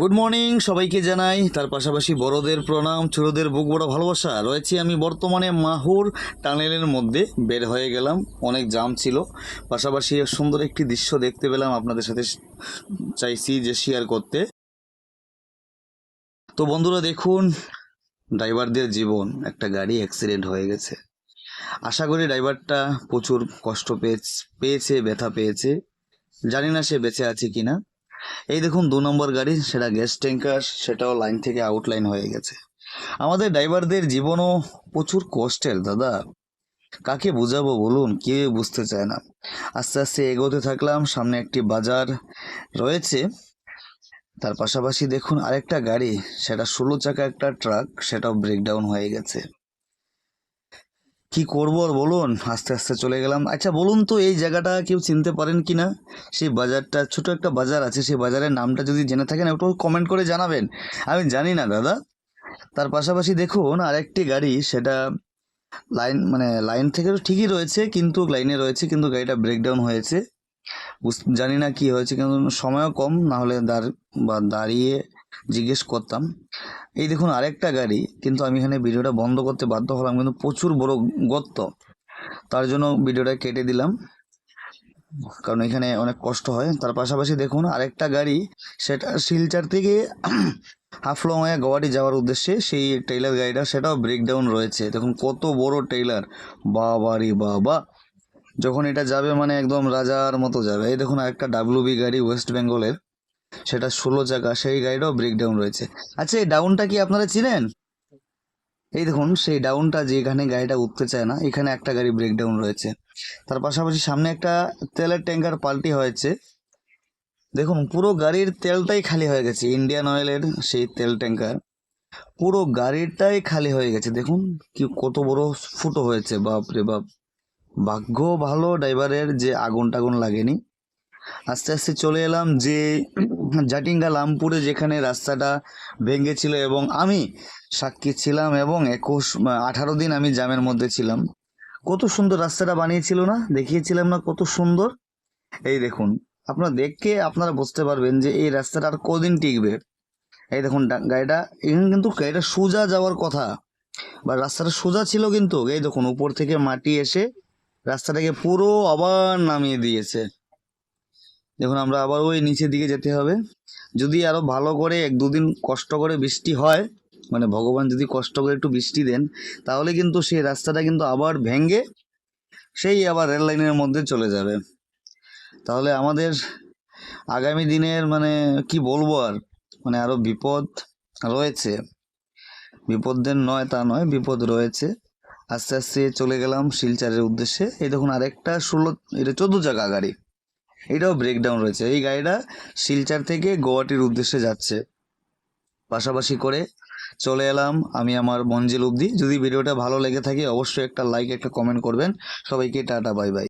Good morning সবাইকে জানাই। তার পাশাপাশি বড়দের প্রণাম, ছোটদের বুক বড় ভালোবাসা। রয়েছি আমি বর্তমানে মাহুর টানেলের মধ্যে। বের হয়ে গেলাম, অনেক জাম ছিল। পাশাপাশি সুন্দর একটি দৃশ্য দেখতে পেলাম আপনাদের সাথে চাইছি যে শেয়ার করতে। তো বন্ধুরা দেখুন, ড্রাইভারদের জীবন। একটা গাড়ি অ্যাক্সিডেন্ট হয়ে গেছে। আশা করি ড্রাইভারটা প্রচুর কষ্ট পেয়েছে পেয়েছে, ব্যথা পেয়েছে। জানি না সে বেঁচে আছে কিনা। এই দেখুন, দু নম্বর গাড়ি সেটা গ্যাস ট্যাঙ্কার সেটাও লাইন থেকে আউটলাইন হয়ে গেছে। আমাদের ড্রাইভারদের জীবনও প্রচুর কষ্টের, দাদা। কাকে বুঝাবো বলুন? কেউ বুঝতে চায় না। আস্তে আস্তে এগোতে থাকলাম, সামনে একটি বাজার রয়েছে। তার পাশাপাশি দেখুন, আরেকটা গাড়ি, সেটা ষোলো চাকা একটা ট্রাক সেটাও ব্রেকডাউন হয়ে গেছে। কি করব আর বলুন? আস্তে আস্তে চলে গেলাম। আচ্ছা বলুন তো, এই জায়গাটা কেউ চিনতে পারেন কি না? সেই বাজারটা, ছোট একটা বাজার আছে, সেই বাজারের নামটা যদি জেনে থাকেন, একটু কমেন্ট করে জানাবেন। আমি জানি না, দাদা। তার পাশাপাশি দেখুন, আরেকটি গাড়ি, সেটা লাইন মানে লাইন থেকে ঠিকই রয়েছে, কিন্তু লাইনে রয়েছে, কিন্তু গাড়িটা ব্রেকডাউন হয়েছে। জানি না কি হয়েছে, কিন্তু সময়ও কম না হলে দাঁড়, বা দাঁড়িয়ে জিজ্ঞেস করতাম। এই দেখুন আরেকটা গাড়ি, কিন্তু আমি এখানে ভিডিওটা বন্ধ করতে বাধ্য হলাম, কিন্তু প্রচুর বড় গর্ত। তার জন্য ভিডিওটা কেটে দিলাম, কারণ এখানে অনেক কষ্ট হয়। তার পাশাপাশি দেখুন আরেকটা গাড়ি, সেটা শিলচার থেকে হাফলং হয়ে গুয়াহাটি যাওয়ার উদ্দেশ্যে সেই টেইলার গাড়িটা, সেটাও ব্রেকডাউন রয়েছে। দেখুন কত বড় টেইলার বাবারি বাবা। যখন এটা যাবে মানে একদম রাজার মতো যাবে। এই দেখুন আরেকটা ডাব্লিউবি গাড়ি ওয়েস্ট বেঙ্গলের সেটা ষোলো চাকা সেই গাড়িটাও ব্রেকডাউন রয়েছে। আচ্ছা এই ডাউনটা কি আপনারা চিনেন? এই দেখুন, সেই ডাউনটা যেখানে গাড়িটা উঠতে চায় না, এখানে একটা গাড়ি ব্রেকডাউন রয়েছে। তার পাশাপাশি সামনে একটা তেলের ট্যাঙ্কার পাল্টি হয়েছে। দেখুন, পুরো গাড়ির তেলটাই খালি হয়ে গেছে ইন্ডিয়ান অয়েলের সেই তেল ট্যাঙ্কার পুরো গাড়িটাই খালি হয়ে গেছে, দেখুন কি কত বড় ফুটো হয়েছে বাপ রে বাপ। ভাগ্য ভালো ড্রাইভারের যে আগুন টাগুন লাগেনি। আস্তে আস্তে চলে এলাম যে জাটিঙ্গা লামপুরে যেখানে রাস্তাটা ভেঙেছিল এবং আমি সাক্ষী ছিলাম এবং একুশ, আঠারো দিন আমি জামের মধ্যে ছিলাম। কত সুন্দর রাস্তাটা বানিয়েছিল না? দেখিয়েছিলাম না কত সুন্দর? এই দেখুন, আপনারা দেখে আপনারা বুঝতে পারবেন যে এই রাস্তাটা আর কদিন টিকবে। এই দেখুন গাড়িটা এখানে কিন্তু গাড়িটা সোজা যাওয়ার কথা। বা রাস্তাটা সোজা ছিল কিন্তু, এই দেখুন উপর থেকে মাটি এসে রাস্তাটাকে পুরো আবার নামিয়ে দিয়েছে। দেখুন, আমরা আবার ওই নিচের দিকে যেতে হবে। যদি আরও ভালো করে এক দুদিন কষ্ট করে বৃষ্টি হয় মানে ভগবান যদি কষ্ট করে একটু বৃষ্টি দেন, তাহলে কিন্তু সেই রাস্তাটা কিন্তু আবার ভেঙে সেই আবার রেল লাইনের মধ্যে চলে যাবে। তাহলে আমাদের আগামী দিনের মানে কি বলব আর? মানে আরও বিপদ রয়েছে। বিপদের নয় তা নয়, বিপদ রয়েছে। আস্তে আস্তে চলে গেলাম শিলচারের উদ্দেশ্যে। এই দেখুন, আরেকটা ষোলো, এটা চোদ্দ চাকা গাড়ি। এটাও ব্রেকডাউন রয়েছে। এই গাড়িটা শিলচার থেকে গোয়াটির উদ্দেশ্যে যাচ্ছে। পাশাপাশি করে চলে এলাম আমি আমার মঞ্জিল অবধি। যদি ভিডিওটা ভালো লেগে থাকে অবশ্যই একটা লাইক একটা কমেন্ট করবেন। সবাইকে টাটা বাই বাই